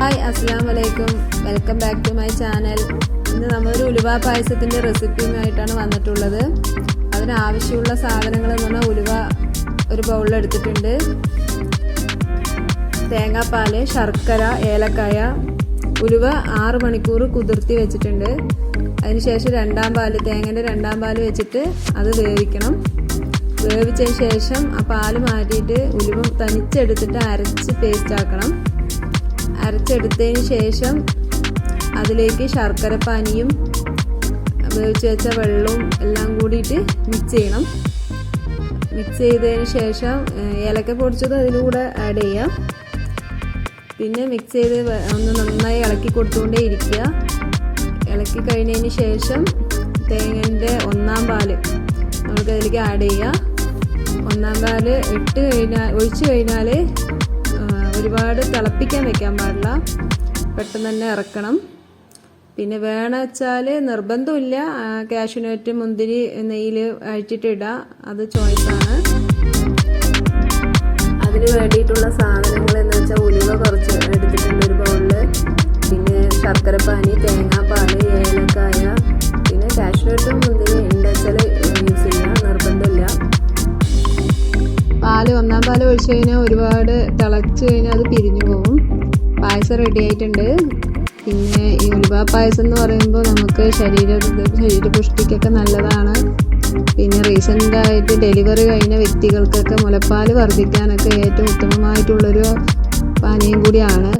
Welcome back to my channel ഇന്ന് നമ്മളൊരു ഉലുവ പായസത്തിന്റെ റെസിപ്പിയുമായിട്ടാണ് വന്നിട്ടുള്ളത്. അതിനാവശ്യമുള്ള സാധനങ്ങൾ എന്ന് പറഞ്ഞാൽ ഉലുവ ഒരു ബൗളിലെടുത്തിട്ടുണ്ട് തേങ്ങാപ്പാൽ ശർക്കര ഏലക്കായ. ഉലുവ ആറ് മണിക്കൂർ കുതിർത്തി വെച്ചിട്ടുണ്ട്. അതിനുശേഷം രണ്ടാം പാൽ തേങ്ങന്റെ രണ്ടാം പാൽ വെച്ചിട്ട് അത് വേവിക്കണം. വേവിച്ചതിന് ശേഷം ആ പാൽ മാറ്റിയിട്ട് ഉലുവ തനിച്ചെടുത്തിട്ട് അരച്ച് പേസ്റ്റ് ആക്കണം. അരച്ചെടുത്തതിന് ശേഷം അതിലേക്ക് ശർക്കര പാനിയും വേവിച്ച് വെച്ച വെള്ളവും എല്ലാം കൂടിയിട്ട് മിക്സ് ചെയ്യണം. മിക്സ് ചെയ്തതിന് ശേഷം ഏലക്ക പൊടിച്ചത് അതിലൂടെ ആഡ് ചെയ്യാം. പിന്നെ മിക്സ് ചെയ്ത് ഒന്ന് നന്നായി ഇളക്കി കൊടുത്തുകൊണ്ടേ ഇരിക്കുക. ഇളക്കി കഴിഞ്ഞതിന് ശേഷം തേങ്ങന്റെ ഒന്നാം പാൽ നമുക്കതിലേക്ക് ആഡ് ചെയ്യുക ഒന്നാം പാൽ ഇട്ട് കഴിഞ്ഞാൽ ഒഴിച്ചു കഴിഞ്ഞാൽ ഒരുപാട് തിളപ്പിക്കാൻ വെക്കാൻ പാടില്ല. പെട്ടെന്ന് തന്നെ ഇറക്കണം. പിന്നെ വേണം വെച്ചാൽ നിർബന്ധമില്ല കാഷ്യൂനട്ട് മുന്തിരി നെയ്യിൽ അഴിച്ചിട്ട് ഇടാം. അത് ചോയ്സാണ് അതിന് വേണ്ടിയിട്ടുള്ള സാധനങ്ങൾ എന്ന് വെച്ചാൽ ഉലുവ കുറച്ച് എടുത്തിട്ടുണ്ട് ഒരു ബൗളിൽ പിന്നെ ശർക്കരപ്പാനി തേങ്ങാപ്പാൽ ഏലക്കായ പിന്നെ കാഷ്യൂനട്ടും ഒന്നാം പാൽ ഒഴിച്ചു കഴിഞ്ഞാൽ ഒരുപാട് തിളച്ച് കഴിഞ്ഞാൽ അത് പിരിഞ്ഞു പോകും. പായസം റെഡി ആയിട്ടുണ്ട്. പിന്നെ ഈ ഉലുവ പായസം എന്ന് പറയുമ്പോൾ നമുക്ക് ശരീര ശരീരപുഷ്ടിക്കൊക്കെ നല്ലതാണ്. പിന്നെ റീസെന്റായിട്ട് ഡെലിവറി കഴിഞ്ഞ വ്യക്തികൾക്കൊക്കെ മുലപ്പാൽ വർദ്ധിക്കാനൊക്കെ ഏറ്റവും ഉത്തമമായിട്ടുള്ളൊരു പാനീയം കൂടിയാണ്